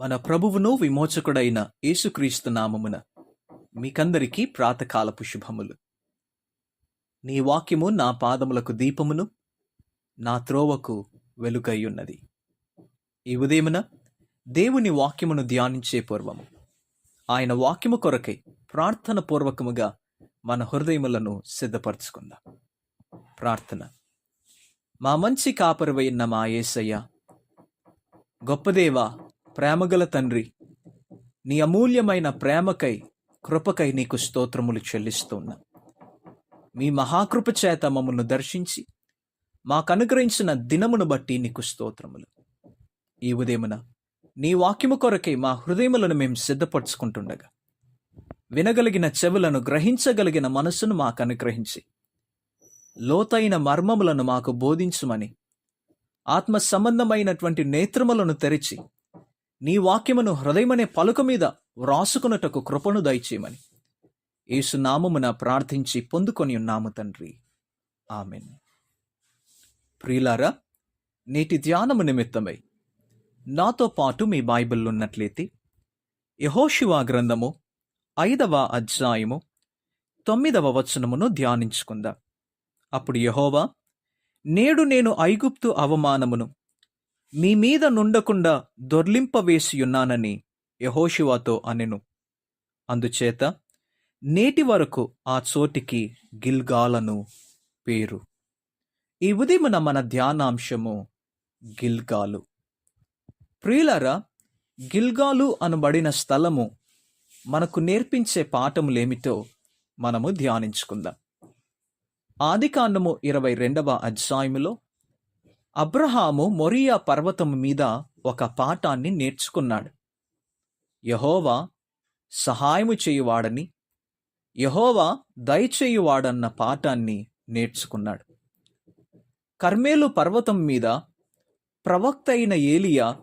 మన ప్రభువును విమోచకుడైన యేసుక్రీస్తు నామమున మీకందరికీ ప్రాతకాలపు శుభములు. నీ వాక్యము నా పాదములకు దీపమును నా త్రోవకు వెలుగయ్యున్నది ఈ ఉదయమున దేవుని వాక్యమును ధ్యానించే పూర్వము. ఆయన వాక్యము కొరకై ప్రార్థన పూర్వకముగా మన హృదయములను సిద్ధపరచుకుందాం. ప్రార్థన. మా మంచి కాపరివైన మా యేసయ్య గొప్పదేవా ప్రేమగల తండ్రి నీ అమూల్యమైన ప్రేమకై కృపకై నీకు స్తోత్రములు చెల్లిస్తున్నా. మీ మహాకృప చేత మమ్మల్ని దర్శించి మాకు అనుగ్రహించిన దినమును బట్టి నీకు స్తోత్రములు. ఈ ఉదయమున నీ వాక్యము కొరకై మా హృదయములను మేము సిద్ధపరచుకుంటుండగా వినగలిగిన చెవులను గ్రహించగలిగిన మనసును మాకు అనుగ్రహించి లోతైన మర్మములను మాకు బోధించుమని ఆత్మ సంబంధమైనటువంటి నేత్రములను తెరిచి నీ వాక్యమును హృదయమనే పలుక మీద వ్రాసుకున్నటకు కృపను దయచేయమని. యేసునామమున ప్రార్థించి పొందుకొని ఉన్నాము తండ్రి. ఆమెన్. ప్రియులారా నేటి ధ్యానము నిమిత్తమై నాతో పాటు మీ బైబిల్ ఉన్నట్లయితే యహోషివా గ్రంథము ఐదవ అధ్యాయము తొమ్మిదవ వచనమును ధ్యానించుకుందాం. అప్పుడు యహోవా నేడు నేను ఐగుప్తు అవమానమును మీ మీద నుండకుండా దొర్లింపవేసియున్నానని యహోషివాతో అనెను. అందుచేత నేటి వరకు ఆ చోటికి గిల్గాలను పేరు. ఈ ఉదయమున మన ధ్యానాంశము గిల్గాలు. ప్రియులరా గిల్గాలు అనబడిన స్థలము మనకు నేర్పించే పాఠములేమిటో మనము ధ్యానించుకుందాం. ఆదికాండము ఇరవై రెండవ అధ్యాయములో అబ్రహాము మొరియా పర్వతం మీద ఒక పాఠాన్ని నేర్చుకున్నాడు. యహోవా సహాయము చేయువాడని యహోవా దయచేయువాడన్న పాఠాన్ని నేర్చుకున్నాడు. కర్మేలు పర్వతం మీద ప్రవక్త అయిన ఏలియా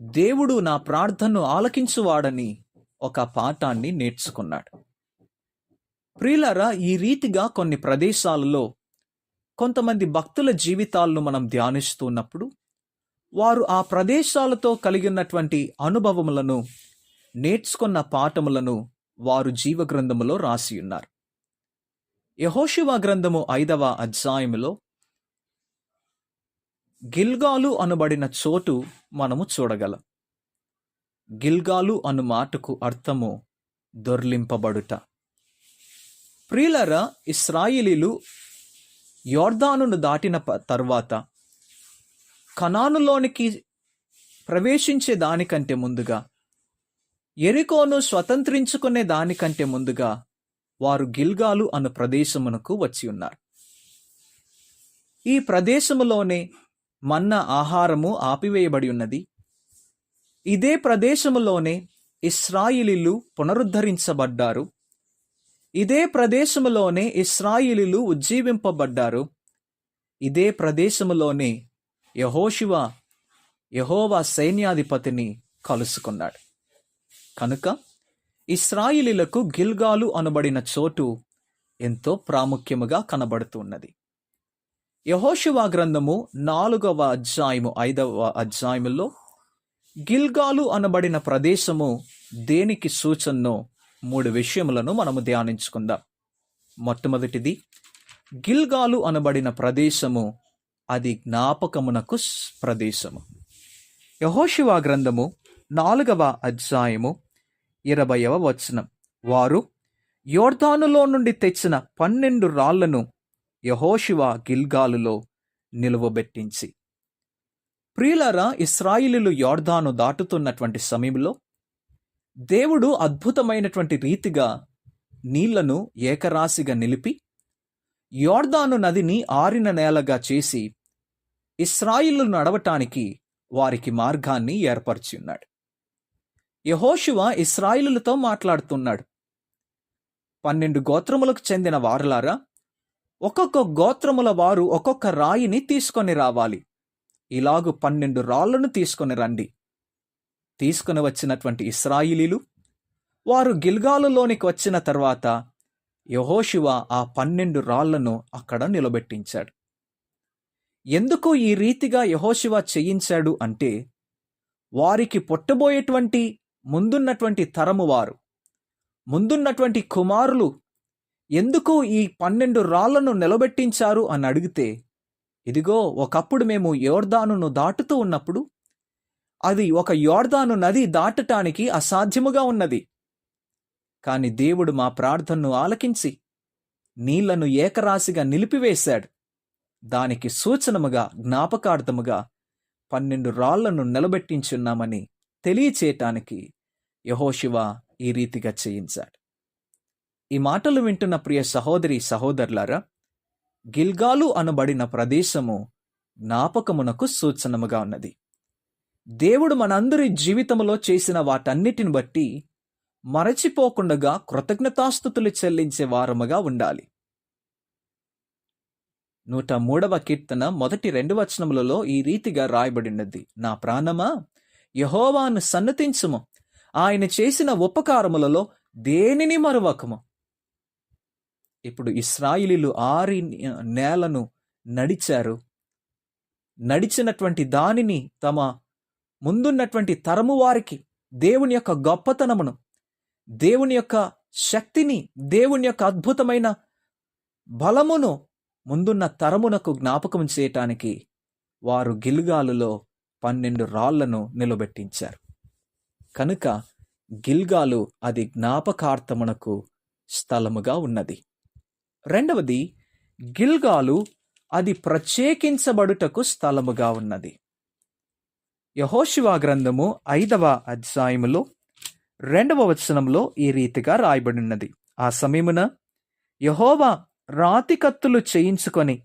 దేవుడు నా ప్రార్థనను ఆలకించువాడని ఒక పాఠాన్ని నేర్చుకున్నాడు. ప్రియులరా ఈ రీతిగా కొన్ని ప్రదేశాలలో కొంతమంది భక్తుల జీవితాలను మనం ధ్యానిస్తున్నప్పుడు వారు ఆ ప్రదేశాలతో కలిగినటువంటి అనుభవములను నేర్చుకున్న పాఠములను వారు జీవ గ్రంథములో రాసి ఉన్నారు యహోశివ గ్రంథము ఐదవ అధ్యాయములో గిల్గాలు అనబడిన చోటు మనము చూడగలం. గిల్గాలు అను మాటకు అర్థము దొర్లింపబడుట. ప్రియులరా ఇస్రాయిలీలు యోర్దానును దాటిన ప- తర్వాత కణానులోనికి ప్రవేశించే దానికంటే ముందుగా ఎరికోను స్వతంత్రించుకునే దానికంటే ముందుగా వారు గిల్గాలు అను ప్రదేశమునకు వచ్చి ఉన్నారు. ఈ ప్రదేశములోనే మన్న ఆహారము ఆపివేయబడి ఉన్నది. ఇదే ప్రదేశములోనే ఇస్రాయిలీలు పునరుద్ధరించబడ్డారు. ఇదే ప్రదేశములోనే ఇస్రాయిలీలు ఉజ్జీవింపబడ్డారు. ఇదే ప్రదేశములోనే యహోషివ యహోవా సైన్యాధిపతిని కలుసుకున్నాడు. కనుక ఇస్రాయిలీలకు గిల్గాలు అనబడిన చోటు ఎంతో ప్రాముఖ్యముగా కనబడుతున్నది. యహోశివా గ్రంథము నాలుగవ అధ్యాయము ఐదవ అధ్యాయములో గిల్గాలు అనబడిన ప్రదేశము దేనికి సూచనో మూడు విషయములను మనము ధ్యానించుకుందాం. మొట్టమొదటిది గిల్గాలు అనబడిన ప్రదేశము అది జ్ఞాపకమునకు ప్రదేశము. యహోశివా గ్రంథము నాలుగవ అధ్యాయము ఇరవయవ వచనం. వారు యోర్ధానులో నుండి తెచ్చిన పన్నెండు రాళ్ళను యహోశివ గిల్గాలులో నిలువబెట్టించి. ప్రియులరా ఇస్రాయిలీలు యోర్ధాను దాటుతున్నటువంటి సమయంలో దేవుడు అద్భుతమైనటువంటి రీతిగా నీళ్ళను ఏకరాశిగా నిలిపి యోర్దాను నదిని ఆరిన నేలగా చేసి ఇస్రాయిలు నడవటానికి వారికి మార్గాన్ని ఏర్పరిచి ఉన్నాడు యహోశివ ఇస్రాయిలులతో మాట్లాడుతున్నాడు. పన్నెండు గోత్రములకు చెందిన వారులారా ఒక్కొక్క గోత్రముల వారు ఒక్కొక్క రాయిని తీసుకొని రావాలి. ఇలాగు పన్నెండు రాళ్ళను తీసుకొని రండి. తీసుకొని వచ్చినటువంటి ఇస్రాయిలీలు వారు గిల్గాలులోనికి వచ్చిన తర్వాత యహోశివ ఆ పన్నెండు రాళ్ళను అక్కడ నిలబెట్టించాడు. ఎందుకు ఈ రీతిగా యహోశివ చేయించాడు అంటే వారికి పుట్టబోయేటువంటి ముందున్నటువంటి తరము వారు ముందున్నటువంటి కుమారులు ఎందుకు ఈ పన్నెండు రాళ్ళను నిలబెట్టించారు అని అడిగితే ఇదిగో ఒకప్పుడు మేము యోర్దానును దాటుతూ ఉన్నప్పుడు అది ఒక యోర్దాను నది దాటటానికి అసాధ్యముగా ఉన్నది. కాని దేవుడు మా ప్రార్థనను ఆలకించి నీళ్ళను ఏకరాశిగా నిలిపివేశాడు. దానికి సూచనముగా జ్ఞాపకార్థముగా పన్నెండు రాళ్ళను నిలబెట్టించున్నామని తెలియచేయటానికి యహోశివ ఈ రీతిగా చేయించాడు. ఈ మాటలు వింటున్న ప్రియ సహోదరి సహోదరులారా గిల్గాలు అనబడిన ప్రదేశము జ్ఞాపకమునకు సూచనముగా ఉన్నది. దేవుడు మనందరి జీవితంలో చేసిన వాటన్నిటిని బట్టి మరచిపోకుండగా కృతజ్ఞతాస్థుతులు చెల్లించే వారముగా ఉండాలి. నూట మూడవ కీర్తన మొదటి రెండు వచనములలో ఈ రీతిగా రాయబడినది. నా ప్రాణమా యహోవాను సన్నతించుము. ఆయన చేసిన ఉపకారములలో దేనిని మరువకము? ఇప్పుడు ఇస్రాయిలీలు ఆరి నేలను నడిచారు. నడిచినటువంటి దానిని తమ ముందున్నటువంటి తరము వారికి దేవుని యొక్క గొప్పతనమును దేవుని యొక్క శక్తిని దేవుని యొక్క అద్భుతమైన బలమును ముందున్న తరమునకు జ్ఞాపకం చేయటానికి వారు గిల్గాలులో పన్నెండు రాళ్ళను నిలబెట్టించారు. కనుక గిల్గాలు అది జ్ఞాపకార్థమునకు స్థలముగా ఉన్నది. రెండవది గిల్గాలు అది ప్రత్యేకించబడుటకు స్థలముగా ఉన్నది. యహోశివా గ్రంథము ఐదవ అధ్యాయములో రెండవ వచనంలో ఈ రీతిగా రాయబడినది. ఆ సమయమున యహోవా రాతి కత్తులు చేయించుకొని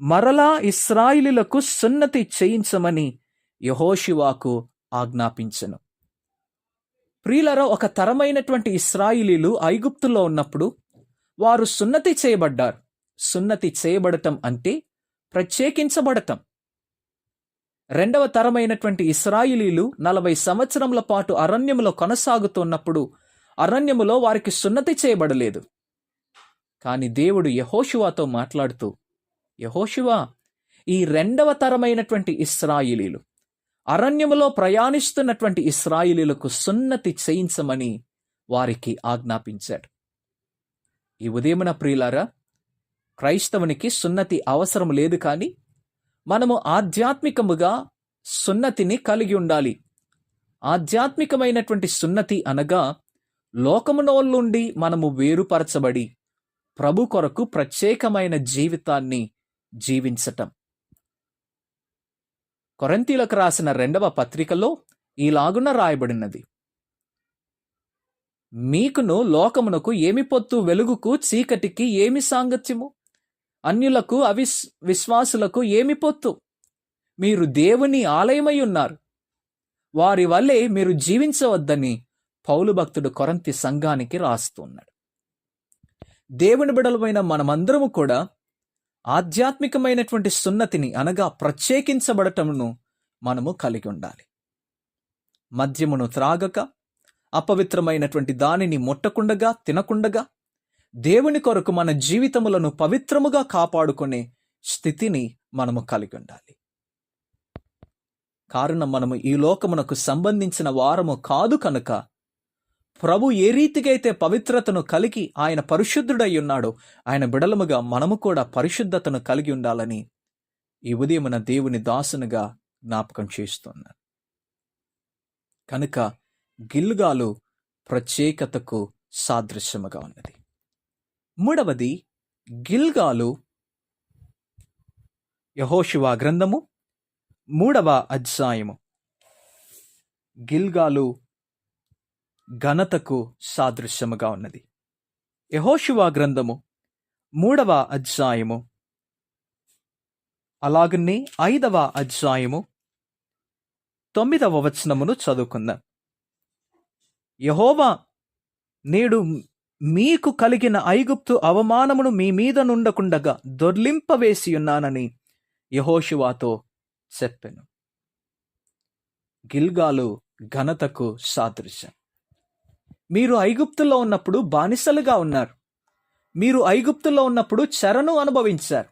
మరలా ఇస్రాయిలులకు సున్నతి చేయించమని యహోశివాకు ఆజ్ఞాపించను. ప్రియులరో ఒక తరమైనటువంటి ఇస్రాయిలీలు ఐగుప్తులో ఉన్నప్పుడు వారు సున్నతి చేయబడ్డారు. సున్నతి చేయబడటం అంటే ప్రత్యేకించబడటం. రెండవ తరమైనటువంటి ఇస్రాయిలీలు నలభై సంవత్సరముల పాటు అరణ్యములో కొనసాగుతున్నప్పుడు అరణ్యములో వారికి సున్నతి చేయబడలేదు. కాని దేవుడు యహోషువాతో మాట్లాడుతూ యహోషువా ఈ రెండవ తరమైనటువంటి ఇస్రాయిలీలు అరణ్యములో ప్రయాణిస్తున్నటువంటి ఇస్రాయిలీలకు సున్నతి చేయించమని వారికి ఆజ్ఞాపించాడు. ఈ ఉదయమున ప్రియులారా క్రైస్తవునికి సున్నతి అవసరం లేదు కానీ మనము ఆధ్యాత్మికముగా సున్నతిని కలిగి ఉండాలి. ఆధ్యాత్మికమైనటువంటి సున్నతి అనగా లోకమునోళ్ళుండి మనము వేరుపరచబడి ప్రభు కొరకు ప్రత్యేకమైన జీవితాన్ని జీవించటం. కొరంతీలకు రాసిన రెండవ పత్రికలో ఈలాగున రాయబడినది. మీకును లోకమునకు ఏమి పొత్తు వెలుగుకు చీకటికి ఏమి సాంగత్యము? అన్యులకు అవిస్ విశ్వాసులకు ఏమి పొత్తు? మీరు దేవుని ఆలయమై ఉన్నారు వారి వల్లే మీరు జీవించవద్దని పౌలు భక్తుడు కొరంతి సంఘానికి రాస్తున్నాడు. దేవుని బిడలమైన మనమందరము కూడా ఆధ్యాత్మికమైనటువంటి సున్నతిని అనగా ప్రత్యేకించబడటమును మనము కలిగి ఉండాలి. మద్యమును త్రాగక అపవిత్రమైనటువంటి దానిని ముట్టకుండగా తినకుండగా దేవుని కొరకు మన జీవితములను పవిత్రముగా కాపాడుకునే స్థితిని మనము కలిగి ఉండాలి. కారణం మనము ఈ లోకమునకు సంబంధించిన వారము కాదు కనుక ప్రభు ఏ రీతికైతే పవిత్రతను కలిగి ఆయన పరిశుద్ధుడై ఉన్నాడో ఆయన బిడలముగా మనము కూడా పరిశుద్ధతను కలిగి ఉండాలని ఈ ఉదయమున దేవుని దాసునుగా జ్ఞాపకం చేస్తున్నాను కనుక గిల్గాలు ప్రత్యేకతకు సాదృశ్యముగా ఉన్నది. మూడవది గిల్గాలు. యహోశివ గ్రంథము మూడవ అధ్యాయము. గిల్గాలు ఘనతకు సాదృశ్యముగా ఉన్నది. యహోశివ గ్రంథము మూడవ అధ్యాయము. అలాగనే ఐదవ అధ్యాయము తొమ్మిదవ వచనమును చదువుకుందాం. యహోవా నేడు మీకు కలిగిన ఐగుప్తు అవమానమును మీ మీద నుండకుండగా దొర్లింపవేసి ఉన్నానని యహోశివాతో చెప్పెను. గిల్గాలు ఘనతకు సాదృశ్యం. మీరు ఐగుప్తులో ఉన్నప్పుడు బానిసలుగా ఉన్నారు. మీరు ఐగుప్తులో ఉన్నప్పుడు చెరను అనుభవించారు.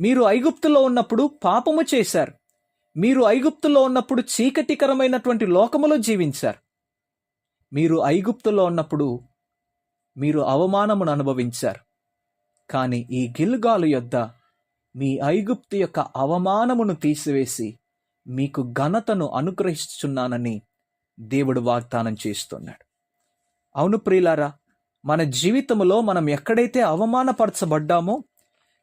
మీరు ఐగుప్తులో ఉన్నప్పుడు పాపము చేశారు. మీరు ఐగుప్తులో ఉన్నప్పుడు చీకటికరమైనటువంటి లోకములో జీవించారు. మీరు ఐగుప్తులో ఉన్నప్పుడు మీరు అవమానమును అనుభవించారు. కానీ ఈ గిల్గాలు యొద్ద మీ ఐగుప్తు యొక్క అవమానమును తీసివేసి మీకు ఘనతను అనుగ్రహిస్తున్నానని దేవుడు వాగ్దానం చేస్తున్నాడు. అవును ప్రియులారా మన జీవితంలో మనం ఎక్కడైతే అవమానపరచబడ్డామో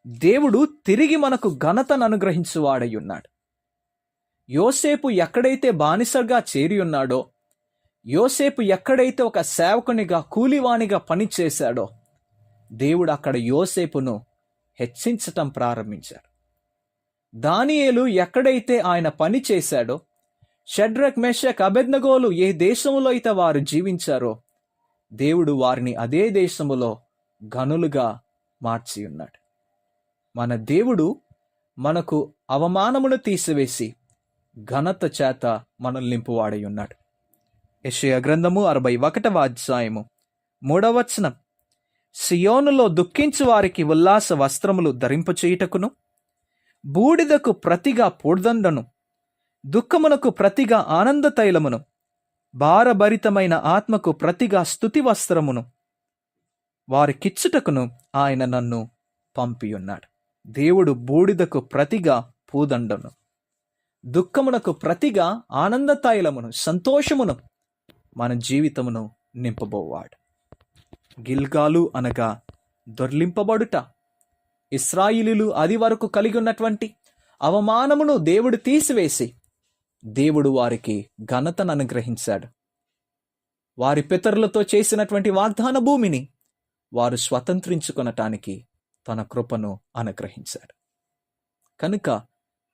దేవుడు తిరిగి మనకు ఘనతను అనుగ్రహించువాడై ఉన్నాడు. యోసేపు ఎక్కడైతే బానిసగా చేరి ఉన్నాడో యోసేపు ఎక్కడైతే ఒక సేవకునిగా కూలివాణిగా పనిచేశాడో దేవుడు అక్కడ యోసేపును హెచ్చించటం ప్రారంభించారు. దానియేలు ఎక్కడైతే ఆయన పని చేశాడో షడ్రక్ మెషక్ అబెద్నగోలు ఏ దేశంలో అయితే వారు జీవించారో దేవుడు వారిని అదే దేశములో గనులుగా మార్చి ఉన్నాడు. మన దేవుడు మనకు అవమానమును తీసివేసి ఘనత చేత మనల్ని నింపువాడై ఉన్నాడు. యషయ గ్రంథము అరవై ఒకటవ అధ్యాయము. మూడవచనం సియోనులో దుఃఖించు వారికి ఉల్లాస వస్త్రములు ధరింపచేయుటకును బూడిదకు ప్రతిగా పూడ్దండను దుఃఖమునకు ప్రతిగా ఆనంద తైలమును భారభరితమైన ఆత్మకు ప్రతిగా స్థుతి వస్త్రమును వారికిచ్చుటకును ఆయన నన్ను పంపియున్నాడు. దేవుడు బూడిదకు ప్రతిగా పూదండను దుఃఖమునకు ప్రతిగా ఆనంద తైలమును సంతోషమును మన జీవితమును నింపబోవాడు. గిల్గాలు అనగా దొర్లింపబడుట. ఇస్రాయిలీలు అది వరకు కలిగి ఉన్నటువంటి అవమానమును దేవుడు తీసివేసి దేవుడు వారికి ఘనతను అనుగ్రహించాడు. వారి పితరులతో చేసినటువంటి వాగ్దాన భూమిని వారు స్వతంత్రించుకొనటానికి తన కృపను అనుగ్రహించాడు కనుక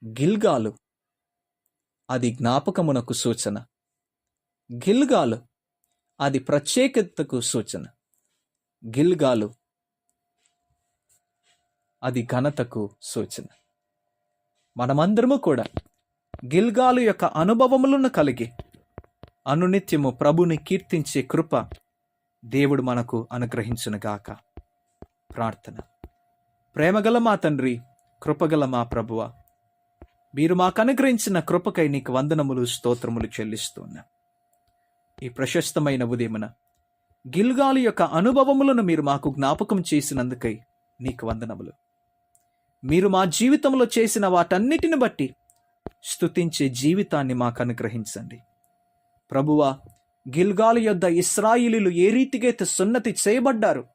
గిల్గాలు అది జ్ఞాపకమునకు సూచన. గిల్గాలు. అది ప్రత్యేకతకు సూచన. గిల్గాలు. అది ఘనతకు సూచన. మనమందరము కూడా గిల్గాలు యొక్క అనుభవములను కలిగి అనునిత్యము ప్రభుని కీర్తించే కృప దేవుడు మనకు అనుగ్రహించునుగాక. ప్రార్థన. ప్రేమగల మా తండ్రి కృపగల మా ప్రభువ మీరు మాకు అనుగ్రహించిన కృపకై నీకు వందనములు స్తోత్రములు చెల్లిస్తున్నా ఈ ప్రశస్తమైన ఉదయమున గిల్గాలు యొక్క అనుభవములను మీరు మాకు జ్ఞాపకం చేసినందుకై నీకు వందనములు. మీరు మా జీవితంలో చేసిన వాటన్నిటిని బట్టి స్తుతించే జీవితాన్ని మాకు అనుగ్రహించండి. ప్రభువా గిల్గాలు యొద్ద ఇస్రాయిలీలు ఏ రీతిగైతే సున్నతి చేయబడ్డారు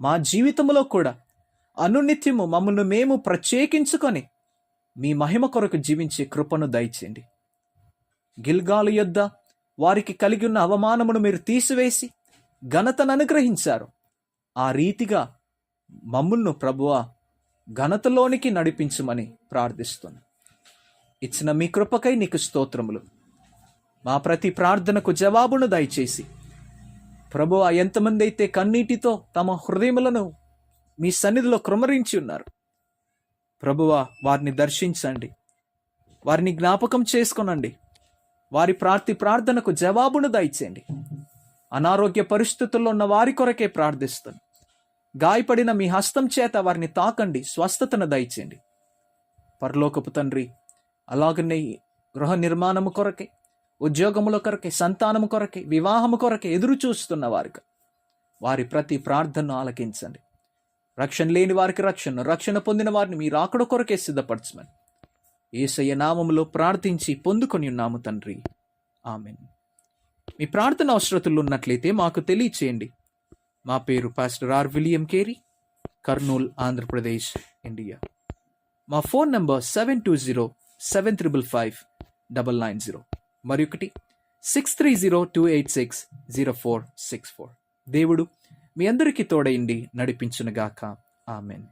మా జీవితంలో కూడా అనునిత్యము మమ్మల్ని మేము ప్రత్యేకించుకొని మీ మహిమ కొరకు జీవించే కృపను దయచేయండి. గిల్గాలు యొద్ద వారికి కలిగి ఉన్న అవమానమును మీరు తీసివేసి ఘనతను అనుగ్రహించారు. ఆ రీతిగా మమ్ములను ప్రభువ ఘనతలోనికి నడిపించమని ప్రార్థిస్తున్నాను ఇచ్చిన మీ కృపకై నీకు స్తోత్రములు. మా ప్రతి ప్రార్థనకు జవాబును దయచేసి ప్రభు ఎంతమంది అయితే కన్నీటితో తమ హృదయములను మీ సన్నిధిలో కృమరించి ఉన్నారు ప్రభువ వారిని దర్శించండి. వారిని జ్ఞాపకం చేసుకోనండి. వారి ప్రార్థి ప్రార్థనకు జవాబును దయచేయండి. అనారోగ్య పరిస్థితుల్లో ఉన్న వారి కొరకే ప్రార్థిస్తాను. గాయపడిన మీ హస్తం చేత వారిని తాకండి స్వస్థతను దయచేయండి. పరలోకపు తండ్రి అలాగనే గృహ నిర్మాణము కొరకే ఉద్యోగముల కొరకే సంతానము కొరకే వివాహము కొరకే ఎదురు చూస్తున్న వారికి వారి ప్రతి ప్రార్థనను ఆలకించండి. రక్షణ లేని వారికి రక్షణ రక్షణ పొందిన వారిని మీ రాకడ కొరకే సిద్ధపరచమని. ఏసయ్య నామములో ప్రార్థించి పొందుకొని ఉన్నాము తండ్రి. ఆమెన్. మీ ప్రార్థన అవసరతలు ఉన్నట్లయితే మాకు తెలియచేయండి. మా పేరు pastor R William Carey Kurnool Andhra Pradesh India. మా phone number seven two zero seven triple five double nine zero. మరొకటి six three zero two eight six zero four six four. దేవుడు మీ అందరికీ తోడైండి నడిపించునుగాక. ఆమెన్.